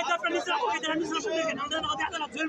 যেহেতু আপনার নিজের পক্ষে তারা নিজের সঙ্গে দেখেন। আমাদের কথা বাংলাদেশের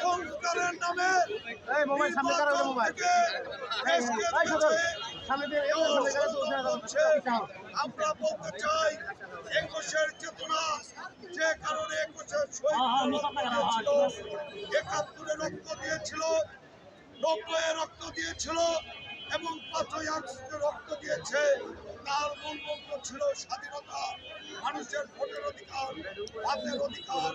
সংস্কারের নামে দেশকে বেছে দেওয়া হচ্ছে। আমরা বলতে চাই একুশের চেতনা যে কারণে একুশের শহীদ দিয়েছিল একাত্তরে রক্ত দিয়েছিল রক্ত দিয়েছিল এবং পাঁচই আগস্টে রক্ত দিয়েছে। তার মূল মন্ত্র ছিল স্বাধীনতা মানুষের ভোটের অধিকার হাতের অধিকার।